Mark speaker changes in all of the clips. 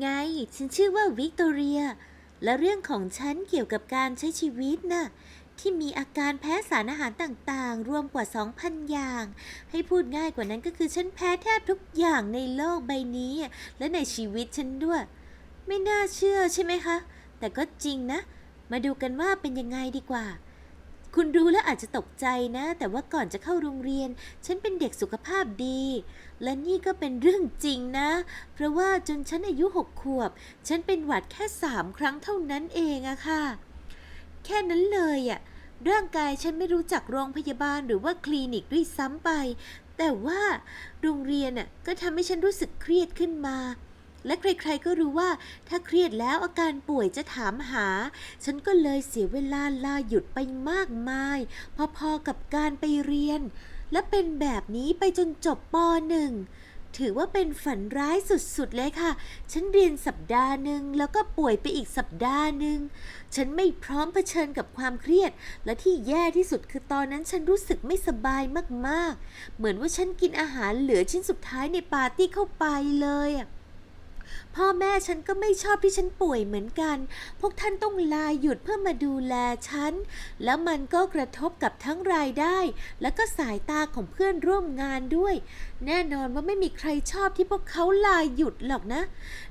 Speaker 1: ไง ฉันชื่อว่าวิกตอเรีย และเรื่องของฉันเกี่ยวกับการใช้ชีวิตน่ะที่มีอาการแพ้สารอาหารต่างๆ รวมกว่า 2,000 อย่าง ให้พูดง่ายกว่านั้นก็คือฉันแพ้แทบทุกอย่างในโลกใบนี้ และในชีวิตฉันด้วย ไม่น่าเชื่อใช่ไหมคะ แต่ก็จริงนะ มาดูกันว่าเป็นยังไงดีกว่า คุณรู้แล้วอาจจะตกใจนะ แต่ว่าก่อนจะเข้าโรงเรียน ฉันเป็นเด็กสุขภาพดี และนี่ก็เป็นเรื่องจริงนะ เพราะว่าจนฉันอายุหกขวบ ฉันเป็นหวัดแค่สามครั้งเท่านั้นเองอะค่ะ แค่นั้นเลยอะร่างกายฉันไม่รู้จักโรงพยาบาลหรือว่าคลินิกด้วยซ้ำไป แต่ว่าโรงเรียนน่ะก็ทำให้ฉันรู้สึกเครียดขึ้นมา และใครๆก็รู้ว่า ถ้าเครียดแล้วอาการป่วยจะถามหา ฉันก็เลยเสียเวลาลาหยุดไปมากมาย พอๆกับการไปเรียน และเป็นแบบนี้ไปจนจบปหนึ่งถือว่าเป็นฝันร้ายสุดๆเลยค่ะ ฉันเรียนสัปดาห์หนึ่งแล้วก็ป่วยไปอีกสัปดาห์หนึ่ง ฉันไม่พร้อมเผชิญกับความเครียด และที่แย่ที่สุดคือตอนนั้นฉันรู้สึกไม่สบายมากๆ เหมือนว่าฉันกินอาหารเหลือชิ้นสุดท้ายในปาร์ตี้เข้าไปเลยอะ พ่อแม่ฉันก็ไม่ชอบที่ฉันป่วยเหมือนกัน พวกท่านต้องลาหยุดเพื่อมาดูแลฉัน แล้วมันก็กระทบกับทั้งรายได้ และก็สายตาของเพื่อนร่วมงานด้วย แน่นอนว่าไม่มีใครชอบที่พวกเขาลาหยุดหรอกนะ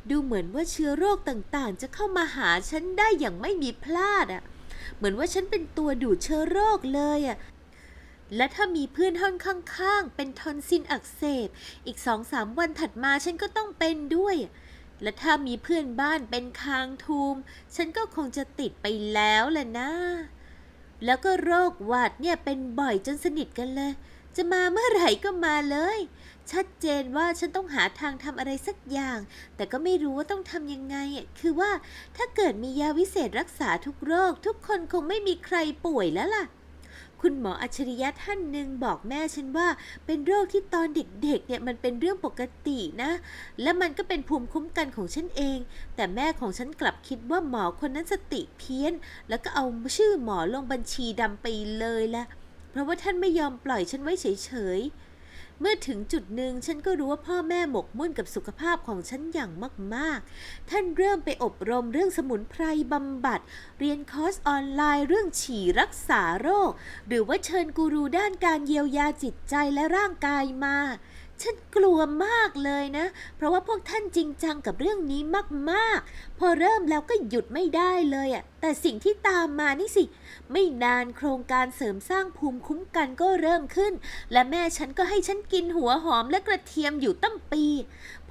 Speaker 1: ดูเหมือนว่าเชื้อโรคต่างๆ จะเข้ามาหาฉันได้อย่างไม่มีพลาดอะ่ะ เหมือนว่าฉันเป็นตัวดูดเชื้อโรคเลยอะและถ้ามีเพื่อนห้องข้างๆ เป็นทอนซิลอักเสบ อีกสองสามวันถัดมาฉันก็ต้องเป็นด้วย และถ้ามีเพื่อนบ้านเป็นคางทูม ฉันก็คงจะติดไปแล้วแหละนะ แล้วก็โรคหวัดเนี่ยเป็นบ่อยจนสนิทกันเลย จะมาเมื่อไหร่ก็มาเลย ชัดเจนว่าฉันต้องหาทางทำอะไรสักอย่าง แต่ก็ไม่รู้ว่าต้องทำยังไง คือว่าถ้าเกิดมียาวิเศษรักษาทุกโรค ทุกคนคงไม่มีใครป่วยแล้วล่ะ คุณหมออัจฉริยะท่านหนึ่งบอกแม่ฉันว่า เป็นโรคที่ตอนเด็กๆเนี่ยมันเป็นเรื่องปกตินะ และมันก็เป็นภูมิคุ้มกันของฉันเอง แต่แม่ของฉันกลับคิดว่าหมอคนนั้นสติเพี้ยน แล้วก็เอาชื่อหมอลงบัญชีดำไปเลยละเพราะว่าท่านไม่ยอมปล่อยฉันไว้เฉยๆ เมื่อถึงจุดหนึ่งฉันก็รู้ว่าพ่อแม่หมกมุ่นกับสุขภาพของฉันอย่างมาก ๆ ท่านเริ่มไปอบรมเรื่องสมุนไพรบำบัด เรียนคอร์สออนไลน์เรื่องฉี่รักษาโรค หรือว่าเชิญกูรูด้านการเยียวยาจิตใจและร่างกายมา ฉันกลัวมากเลยนะ เพราะว่าพวกท่านจริงจังกับเรื่องนี้มากๆ พอเริ่มแล้วก็หยุดไม่ได้เลยอะแต่สิ่งที่ตามมานี่สิ ไม่นานโครงการเสริมสร้างภูมิคุ้มกันก็เริ่มขึ้น และแม่ฉันก็ให้ฉันกินหัวหอมและกระเทียมอยู่ตั้งปี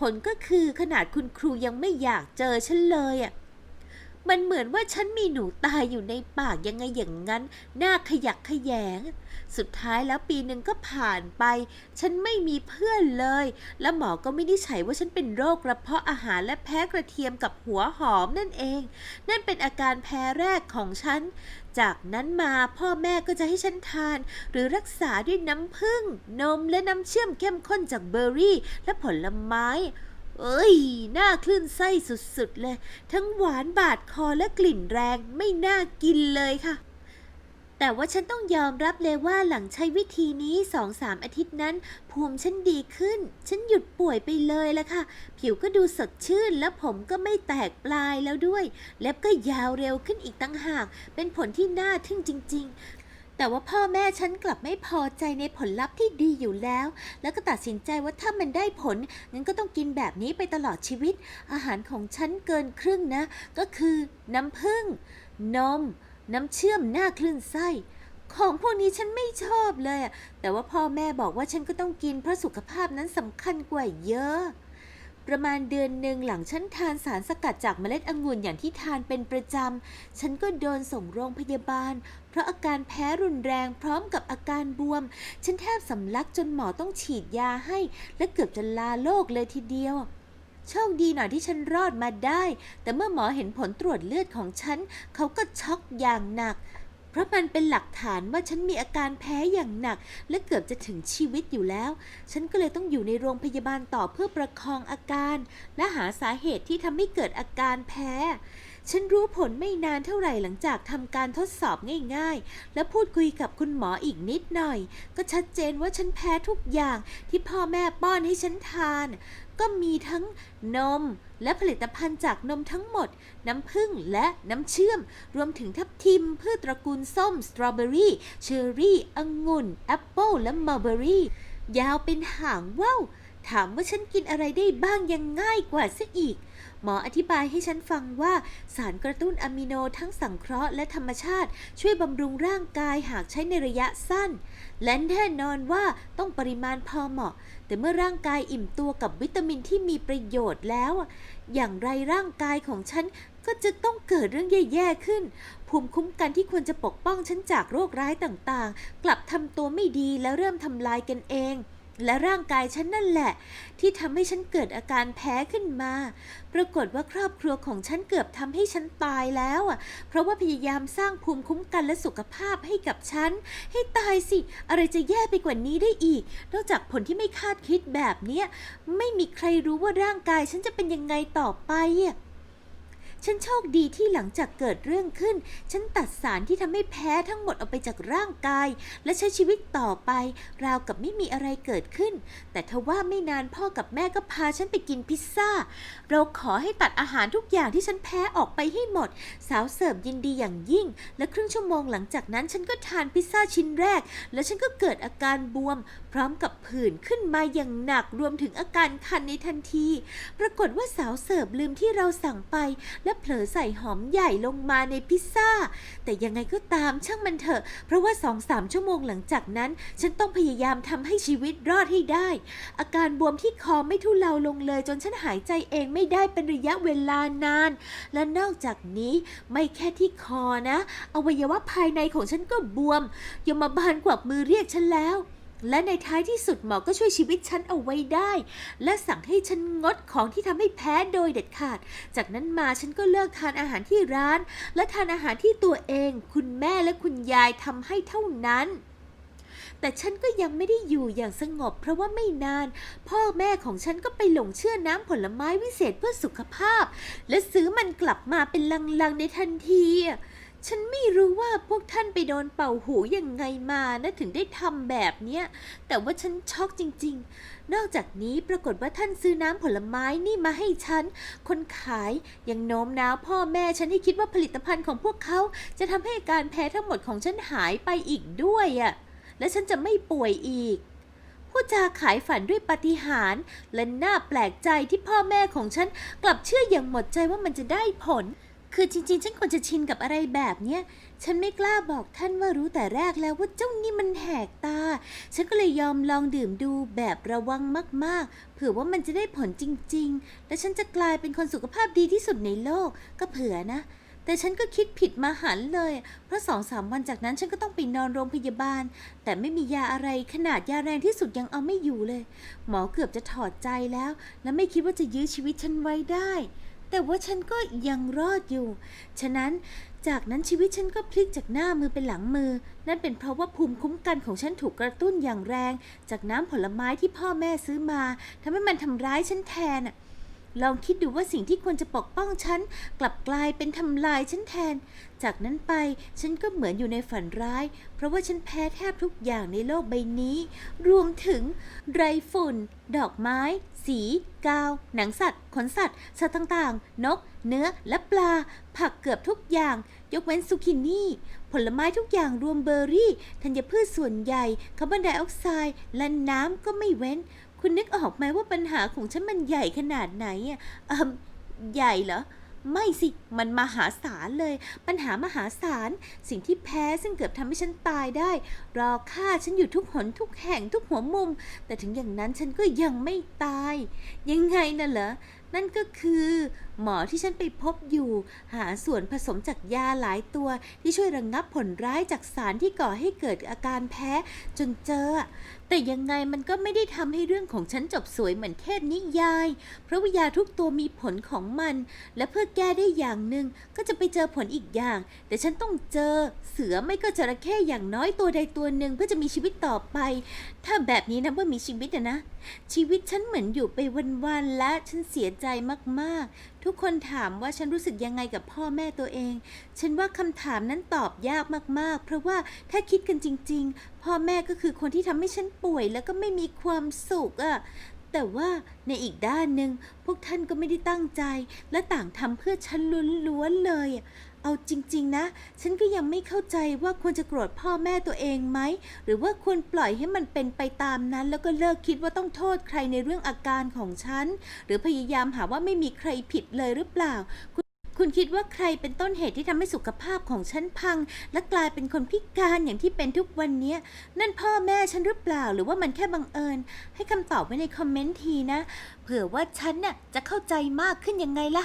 Speaker 1: ผลก็คือขนาดคุณครูยังไม่อยากเจอฉันเลยอะ มันเหมือนว่าฉันมีหนูตายอยู่ในปากยังไงอย่างนั้น หน้าขยักขยแงสุดท้ายแล้วปีหนึ่งก็ผ่านไป ฉันไม่มีเพื่อนเลย และหมอก็ไม่ได้ใช้ว่าฉันเป็นโรคกระเพาะอาหารและแพ้กระเทียมกับหัวหอมนั่นเอง นั่นเป็นอาการแพ้แรกของฉัน จากนั้นมาพ่อแม่ก็จะให้ฉันทาน หรือรักษาด้วยน้ำผึ้งนมและน้ำเชื่อมเข้มข้นจากเบอร์รี่ และผลไม้ เอ้ยน่าคลื่นไส้สุดๆเลย ทั้งหวานบาดคอและกลิ่นแรงไม่น่ากินเลยค่ะ แต่ว่าฉันต้องยอมรับเลยว่าหลังใช้วิธีนี้สองสามอาทิตย์นั้น ภูมิฉันดีขึ้น ฉันหยุดป่วยไปเลยละค่ะ ผิวก็ดูสดชื่นและผมก็ไม่แตกปลายแล้วด้วย เล็บก็ยาวเร็วขึ้นอีกตั้งหาก เป็นผลที่น่าทึ่งจริง ๆ แต่ว่าพ่อแม่ฉันกลับไม่พอใจในผลลัพธ์ที่ดีอยู่แล้ว แล้วก็ตัดสินใจว่าถ้ามันได้ผลงั้นก็ต้องกินแบบนี้ไปตลอดชีวิต อาหารของฉันเกินครึ่งนะ ก็คือน้ำผึ้งนม น้ำเชื่อมหน้าคลื่นไส้ของพวกนี้ฉันไม่ชอบเลย แต่ว่าพ่อแม่บอกว่าฉันก็ต้องกินเพราะสุขภาพนั้นสำคัญกว่าเยอะ ประมาณเดือนหนึ่งหลังฉันทานสารสกัดจากเมล็ดองุ่นอย่างที่ทานเป็นประจำ ฉันก็โดนส่งโรงพยาบาล เพราะอาการแพ้รุนแรงพร้อมกับอาการบวม ฉันแทบสำลักจนหมอต้องฉีดยาให้ และเกือบจะลาโลกเลยทีเดียวโชคดีหน่อยที่ฉันรอดมาได้ แต่เมื่อหมอเห็นผลตรวจเลือดของฉัน เขาก็ช็อกอย่างหนัก เพราะมันเป็นหลักฐานว่าฉันมีอาการแพ้อย่างหนัก และเกือบจะถึงชีวิตอยู่แล้ว ฉันก็เลยต้องอยู่ในโรงพยาบาลต่อเพื่อประคองอาการ และหาสาเหตุที่ทำให้เกิดอาการแพ้ ฉันรู้ผลไม่นานเท่าไหร่หลังจากทำการทดสอบง่ายๆ และพูดคุยกับคุณหมออีกนิดหน่อย ก็ชัดเจนว่าฉันแพ้ทุกอย่างที่พ่อแม่ป้อนให้ฉันทาน ก็มีทั้งนมและผลิตภัณฑ์จากนมทั้งหมด น้ำผึ้งและน้ำเชื่อม รวมถึงทับทิมพืชตระกูลส้ม สตรอเบอรี่ เชอร์รี่ องุ่น แอปเปิลและมัลเบอรี่ ยาวเป็นหางว่าวถามว่าฉันกินอะไรได้บ้างยังง่ายกว่าซะอีก หมออธิบายให้ฉันฟังว่าสารกระตุ้นอะมิโนทั้งสังเคราะห์และธรรมชาติ ช่วยบำรุงร่างกายหากใช้ในระยะสั้น และแน่นอนว่าต้องปริมาณพอเหมาะ แต่เมื่อร่างกายอิ่มตัวกับวิตามินที่มีประโยชน์แล้ว อย่างไรร่างกายของฉันก็จะต้องเกิดเรื่องแย่ๆขึ้น ภูมิคุ้มกันที่ควรจะปกป้องฉันจากโรคร้ายต่างๆ กลับทำตัวไม่ดีแล้วเริ่มทำลายกันเอง และร่างกายฉันนั่นแหละ ที่ทำให้ฉันเกิดอาการแพ้ขึ้นมา ปรากฏว่าครอบครัวของฉันเกือบทำให้ฉันตายแล้วอะ เพราะว่าพยายามสร้างภูมิคุ้มกันและสุขภาพให้กับฉัน ให้ตายสิ อะไรจะแย่ไปกว่านี้ได้อีก นอกจากผลที่ไม่คาดคิดแบบเนี้ย ไม่มีใครรู้ว่าร่างกายฉันจะเป็นยังไงต่อไปอะ ฉันโชคดีที่หลังจากเกิดเรื่องขึ้น ฉันตัดสารที่ทำให้แพ้ทั้งหมดออกไปจากร่างกาย และใช้ชีวิตต่อไป ราวกับไม่มีอะไรเกิดขึ้น แต่ทว่าไม่นานพ่อกับแม่ก็พาฉันไปกินพิซซ่า เราขอให้ตัดอาหารทุกอย่างที่ฉันแพ้ออกไปให้หมด สาวเสิร์ฟยินดีอย่างยิ่ง และครึ่งชั่วโมงหลังจากนั้นฉันก็ทานพิซซ่าชิ้นแรก แล้วฉันก็เกิดอาการบวม พร้อมกับผื่นขึ้นมาอย่างหนักรวมถึงอาการคันในทันที ปรากฏว่าสาวเสิร์ฟลืมที่เราสั่งไปและเผลอใส่หอมใหญ่ลงมาในพิซซ่า แต่ยังไงก็ตามช่างมันเถอะ เพราะว่าสองสามชั่วโมงหลังจากนั้น ฉันต้องพยายามทำให้ชีวิตรอดให้ได้ อาการบวมที่คอไม่ทุเลาลงเลย จนฉันหายใจเองไม่ได้เป็นระยะเวลานาน และนอกจากนี้ไม่แค่ที่คอนะ อวัยวะภายในของฉันก็บวมยมบาลกวักมือเรียกฉันแล้ว และในท้ายที่สุดหมอก็ช่วยชีวิตฉันเอาไว้ได้ และสั่งให้ฉันงดของที่ทำให้แพ้โดยเด็ดขาด จากนั้นมาฉันก็เลิกทานอาหารที่ร้าน และทานอาหารที่ตัวเอง คุณแม่และคุณยายทำให้เท่านั้น แต่ฉันก็ยังไม่ได้อยู่อย่างสงบ เพราะว่าไม่นาน พ่อแม่ของฉันก็ไปหลงเชื่อน้ำผลไม้วิเศษเพื่อสุขภาพ และซื้อมันกลับมาเป็นลังๆในทันที ฉันไม่รู้ว่าพวกท่านไปโดนเป่าหูยังไงมานะถึงได้ทำแบบเนี้ย แต่ว่าฉันช็อกจริง ๆ นอกจากนี้ปรากฏว่าท่านซื้อน้ำผลไม้นี่มาให้ฉัน คนขายยังโน้มน้าวพ่อแม่ฉันให้คิดว่าผลิตภัณฑ์ของพวกเขา จะทำให้อาการแพ้ทั้งหมดของฉันหายไปอีกด้วยอะ่ะ และฉันจะไม่ป่วยอีกผู้จาขายฝันด้วยปาฏิหาริย์และน่าแปลกใจที่พ่อแม่ของฉันกลับเชื่ออย่างหมดใจว่ามันจะได้ผล คือจริงๆ ฉันควรจะชินกับอะไรแบบเนี้ย ฉันไม่กล้าบอกท่านว่ารู้แต่แรกแล้วว่าเจ้านี่มันแหกตา ฉันก็เลยยอมลองดื่มดูแบบระวังมากๆ เผื่อว่ามันจะได้ผลจริงๆ และฉันจะกลายเป็นคนสุขภาพดีที่สุดในโลก ก็เผื่อนะ แต่ฉันก็คิดผิดมาหันเลย เพราะสองสามวันจากนั้นฉันก็ต้องไปนอนโรงพยาบาล แต่ไม่มียาอะไรขนาดยาแรงที่สุดยังเอาไม่อยู่เลย หมอเกือบจะถอดใจแล้ว และไม่คิดว่าจะยื้อชีวิตฉันไว้ได้ แต่ว่าฉันก็ยังรอดอยู่ ฉะนั้นจากนั้นชีวิตฉันก็พลิกจากหน้ามือเป็นหลังมือ นั่นเป็นเพราะว่าภูมิคุ้มกันของฉันถูกกระตุ้นอย่างแรง จากน้ำผลไม้ที่พ่อแม่ซื้อมาทำให้มันทำร้ายฉันแทนอะ ลองคิดดูว่าสิ่งที่ควรจะปกป้องฉัน กลับกลายเป็นทำลายฉันแทน จากนั้นไปฉันก็เหมือนอยู่ในฝันร้าย เพราะว่าฉันแพ้แทบทุกอย่างในโลกใบนี้ รวมถึงไรฝุ่น ดอกไม้ สี กาว หนังสัตว์ ขนสัตว์ สัตว์ต่างๆ นก เนื้อ และปลา ผักเกือบทุกอย่าง ยกเว้นซูกินี่ ผลไม้ทุกอย่างรวมเบอร์รี่ ธัญพืชส่วนใหญ่ คาร์บอนไดออกไซด์ และน้ำก็ไม่เว้น คุณนึกออกไหมว่าปัญหาของฉันมันใหญ่ขนาดไหนอะใหญ่เหรอ ไม่สิ มันมหาศาลเลย ปัญหามหาศาล สิ่งที่แพ้ซึ่งเกือบทำให้ฉันตายได้ รอฆ่าฉันอยู่ทุกหนทุกแห่งทุกหัวมุม แต่ถึงอย่างนั้นฉันก็ยังไม่ตาย ยังไงน่ะเหรอ นั่นก็คือ หมอที่ฉันไปพบอยู่ หาส่วนผสมจากยาหลายตัว ที่ช่วยระงงับผลร้ายจากสารที่ก่อให้เกิดอาการแพ้ จนเจอ แต่ยังไงมันก็ไม่ได้ทำให้เรื่องของฉันจบสวยเหมือนเทพนิยาย เพราะว่ายาทุกตัวมีผลของมัน และเพื่อแก้ได้อย่างหนึ่งก็จะไปเจอผลอีกอย่าง แต่ฉันต้องเจอ เสือไม่ก็จระเข้อย่างน้อยตัวใดตัวหนึ่งเพื่อจะมีชีวิตต่อไป ถ้าแบบนี้นะว่ามีชีวิตนะ ชีวิตฉันเหมือนอยู่ไปวันๆและฉันเสียใจมากๆทุกคนถามว่าฉันรู้สึกยังไงกับพ่อแม่ตัวเอง ฉันว่าคำถามนั้นตอบยากมากๆ เพราะว่าถ้าคิดกันจริง ๆ พ่อแม่ก็คือคนที่ทำให้ฉันป่วยแล้วก็ไม่มีความสุขอะแต่ว่าในอีกด้านหนึ่งพวกท่านก็ไม่ได้ตั้งใจ และต่างทำเพื่อฉันล้วนๆเลย เอาจริง ๆ นะ ฉันก็ยังไม่เข้าใจว่าควรจะโกรธพ่อแม่ตัวเองไหม หรือว่าควรปล่อยให้มันเป็นไปตามนั้น แล้วก็เลิกคิดว่าต้องโทษใครในเรื่องอาการของฉัน หรือพยายามหาว่าไม่มีใครผิดเลยหรือเปล่า คุณคุณคิดว่าใครเป็นต้นเหตุที่ทำให้สุขภาพของฉันพัง และกลายเป็นคนพิการอย่างที่เป็นทุกวันเนี้ย นั่นพ่อแม่ฉันหรือเปล่า หรือว่ามันแค่บังเอิญ ให้คำตอบไว้ในคอมเมนต์ทีนะ เผื่อว่าฉันน่ะจะเข้าใจมากขึ้นยังไงล่ะ